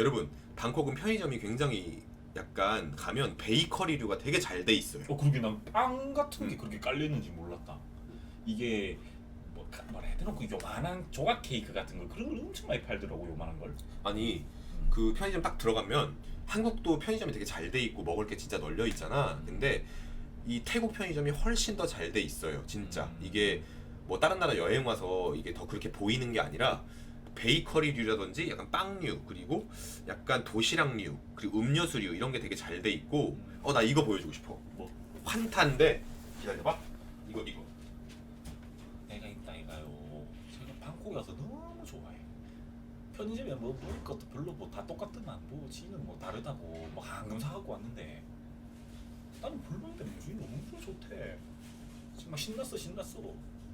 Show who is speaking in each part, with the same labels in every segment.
Speaker 1: 여러분 방콕은 편의점이 굉장히 약간 가면 베이커리류가 되게 잘 돼 있어요.
Speaker 2: 어 그러게 난 빵 같은 게 그렇게 깔려 있는지 몰랐다. 이게 뭐 가- 뭐라 해야 되나 그 요만한 조각 케이크 같은 거 그런 걸 엄청 많이 팔더라고 요만한 걸.
Speaker 1: 아니 그 편의점 딱 들어가면 한국도 편의점이 되게 잘 돼 있고 먹을 게 진짜 널려 있잖아. 근데 이 태국 편의점이 훨씬 더 잘 돼 있어요. 진짜
Speaker 2: 음.
Speaker 1: 이게 뭐 다른 나라 여행 와서 이게 더 그렇게 보이는 게 아니라 베이커리류라든지 약간 빵류 그리고 약간 도시락류 그리고 음료수류 이런 게 되게 잘 돼 있고 어 나 이거 보여주고 싶어.
Speaker 2: 뭐?
Speaker 1: 환타인데 기다려봐. 이거 이거.
Speaker 2: 내가 있다 이가요. 제가 방콕에 와서 너무 좋아해. 편의점에 뭐 먹을 것도 별로 뭐 다 똑같더만 뭐 지는 뭐 다르다고 뭐 한금 사갖고 왔는데 나는 불만데 무주이 너무 좋대. 막 신났어 신났어.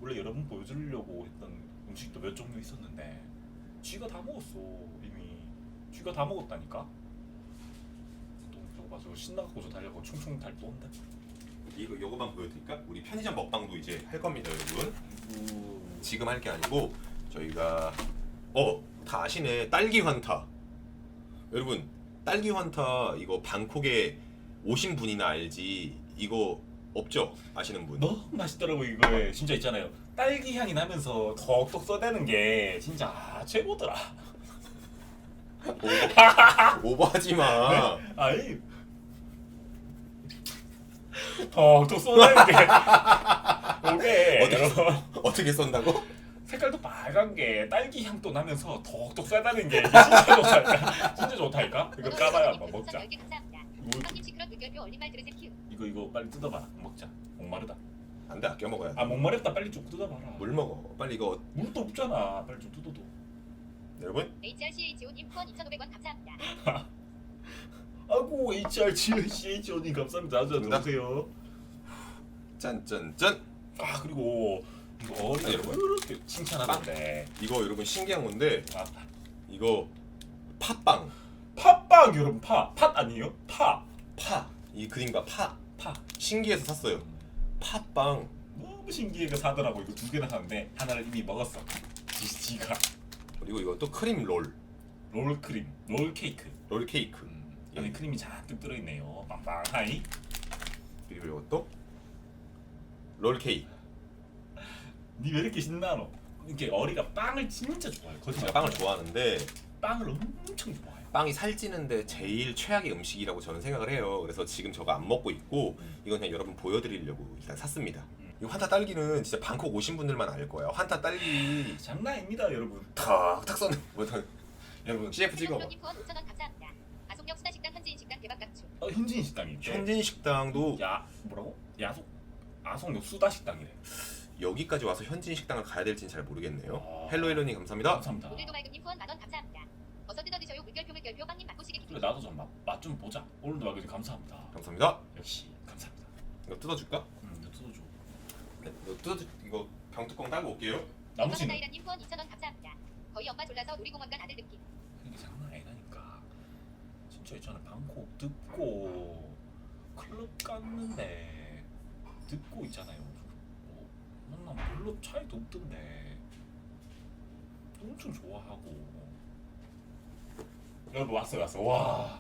Speaker 2: 원래 여러분 보여주려고 했던 음식도 몇 종류 있었는데 쥐가 다 먹었어 이미. 쥐가 다 먹었다니까. 또 저거 봐 저거 신나갖고 저 달려고 충충 달도온다.
Speaker 1: 이거 요거만 보여드릴까? 우리 편의점 먹방도 이제 할 겁니다, 여러분.
Speaker 2: 아이고.
Speaker 1: 지금 할 게 아니고 저희가 어 다 아시네 딸기 환타 여러분 딸기 환타 이거 방콕에 오신 분이나 알지 이거 없죠 아시는 분
Speaker 2: 너무 맛있더라고 이거에 진짜 있잖아요 딸기 향이 나면서 톡톡 써대는 게 진짜 최고더라.
Speaker 1: 오버, 오버하지 마.
Speaker 2: 아이. 톡톡 쏘대는 게. 이게
Speaker 1: 어떻게
Speaker 2: 여러분.
Speaker 1: 어떻게 쏜다고?
Speaker 2: 색깔도 빨간 게 딸기 향도 나면서 톡톡 쏘다는 게 진짜 좋다니까? 진짜 좋다니까? 이거 까봐야 한번 먹자.
Speaker 3: 감사합니다. 형님 시끄러 들으세요. 큐.
Speaker 2: 이거 이거 빨리 뜯어봐. 먹자. 목마르다
Speaker 1: 안 돼 아껴 먹어야
Speaker 2: 아 목마르다. 빨리 좀 뜯어봐라.
Speaker 1: 돼물 먹어. 빨리 이거
Speaker 2: 물도 없잖아. 빨리 좀 뜯어도
Speaker 1: 여러분?
Speaker 3: HRCHO님 후원 2,500원 감사합니다.
Speaker 2: 아이고 HRCHO님 감사합니다. 자주
Speaker 1: 정답.
Speaker 2: 들어오세요.
Speaker 1: 짠짠짠.
Speaker 2: 아 그리고 이거 어리가
Speaker 1: 아니, 여러분.
Speaker 2: 그렇게 칭찬하던데
Speaker 1: 이거 여러분 신기한 건데
Speaker 2: 아,
Speaker 1: 이거 팥빵.
Speaker 2: 팥빵 여러분. 파 팥 아니에요? 파
Speaker 1: 파 이 그림과 파.
Speaker 2: 파.
Speaker 1: 신기해서 샀어요 팥빵.
Speaker 2: 너무 신기해 서 사더라고. 이거 두 개나 샀는데 하나를 이미 먹었어. 지, 지가.
Speaker 1: 그리고 이것도 크림 롤.
Speaker 2: 롤 크림. 롤 케이크.
Speaker 1: 롤 케이크.
Speaker 2: 음, 안에 크림이 잔뜩 들어있네요. 빵빵하이.
Speaker 1: 그리고 이것도 롤 케이크.
Speaker 2: 니 왜 이렇게 신나노? 이렇게 어리가 빵을 진짜 좋아해. 거짓말.
Speaker 1: 빵을 좋아하는데
Speaker 2: 빵을 엄청 좋아해
Speaker 1: 빵이 살찌는데 제일 최악의 음식이라고 저는 생각을 해요. 그래서 지금 저거 안 먹고 있고 이건 그냥 여러분 보여드리려고 일단 샀습니다.
Speaker 2: 음.
Speaker 1: 이 환타 딸기는 진짜 방콕 오신 분들만 알 거예요. 환타 딸기
Speaker 2: 장난 아닙니다 여러분
Speaker 1: 탁탁 써는 뭐 여러분 CF 찍어.
Speaker 3: 님 후원 5,000원 감사합니다. 아송역 수다식당 현지인 식당 대박 각주.
Speaker 2: 어, 현진 식당이 있대
Speaker 1: 현진 식당도
Speaker 2: 야 뭐라고? 야속 아송역 수다 식당이래
Speaker 1: 여기까지 와서 현진 식당을 가야 될지는 잘 모르겠네요.
Speaker 2: 아.
Speaker 1: 헬로 헬로님 감사합니다.
Speaker 2: 감사합니다
Speaker 3: 오늘도 맑은님 후원 만원
Speaker 2: 그래 나도 좀 맛 좀 보자 오늘도 말그지 감사합니다
Speaker 1: 감사합니다.
Speaker 2: 역시 감사합니다
Speaker 1: 이거 뜯어줄까?
Speaker 2: 음 이거 뜯어줘
Speaker 1: 네, 이거 뜯어줄 이거 병뚜껑 따고 올게요.
Speaker 2: 나머지는
Speaker 3: 다이라님 후원 2,000원 감사합니다. 거의 엄마 졸라서 놀이공원 간 아들 느낌.
Speaker 2: 이게 장난 아니라니까 진짜 있잖아 방콕 듣고 클럽 갔는데 듣고 있잖아요 뭐 만나 별로 차이도 없던데 엄청 좋아하고 여러분 왔어요 왔어 와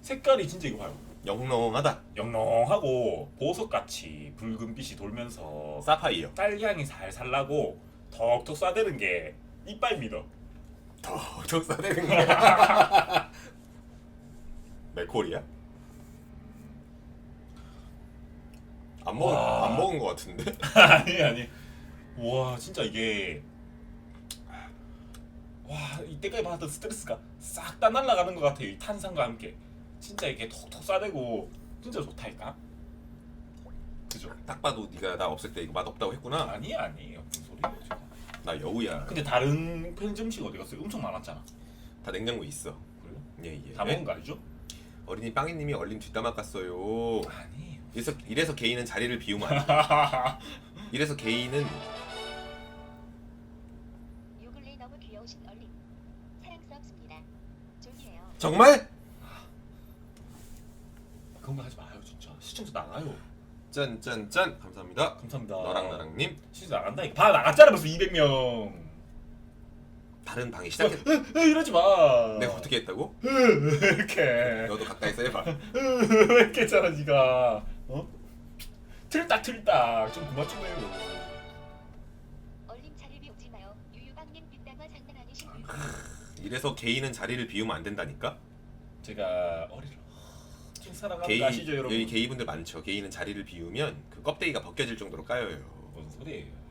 Speaker 2: 색깔이 진짜 이거 봐요
Speaker 1: 영롱하다.
Speaker 2: 영롱하고 보석같이 붉은빛이 돌면서
Speaker 1: 사파이어.
Speaker 2: 딸기향이 살살 나고 톡톡 쏴대는 게 이빨 믿어
Speaker 1: 더 싸대는 거야. 맥콜이야? 안 먹은
Speaker 2: 와.
Speaker 1: 안 먹은 거 같은데?
Speaker 2: 아니 아니 와 진짜 이게 와 이때까지 받았던 스트레스가 싹 다 날아가는 것 같아요 이 탄산과 함께 진짜 이게 톡톡 쏴대고 진짜 좋다니까 그죠?
Speaker 1: 딱 봐도 네가 나 없을 때 이거 맛 없다고 했구나.
Speaker 2: 아니 아니에요 무슨 소리예요 지금
Speaker 1: 나 여우야.
Speaker 2: 근데 다른 편의점식 어디 갔어요? 엄청 많았잖아
Speaker 1: 다 냉장고에 있어.
Speaker 2: 그래요?
Speaker 1: 예 예.
Speaker 2: 다 먹은 거 알죠?
Speaker 1: 어린이 빵이님이 얼린 뒷담화 깠어요.
Speaker 2: 아니에요
Speaker 1: 이래서 이래서 개인은 자리를 비우면 안 돼. 이래서 개인은 정말
Speaker 2: 그런 거 하지 마요 진짜 시청자 나가요
Speaker 1: 짠짠짠 감사합니다.
Speaker 2: 감사합니다
Speaker 1: 너랑 나랑님
Speaker 2: 진짜 나간다니까 다 나갔잖아 벌써 200명
Speaker 1: 다 다른 방이 시작했.
Speaker 2: 으, 이러지 마.
Speaker 1: 내가 어떻게 했다고?
Speaker 2: 이렇게
Speaker 1: 너도 가까이서 해봐.
Speaker 2: 이렇게 했잖아 네가. 어? 틀딱 틀딱 좀 그만 좀 해요.
Speaker 1: 이래서 개인은 자리를 비우면 안 된다니까.
Speaker 2: 제가 어리를 좀 사랑하는
Speaker 1: 게이
Speaker 2: 아시죠 여러분?
Speaker 1: 여기 게이분들 많죠. 게이는 자리를 비우면 그 껍데기가 벗겨질 정도로 까여요.
Speaker 2: 무슨 소리예요?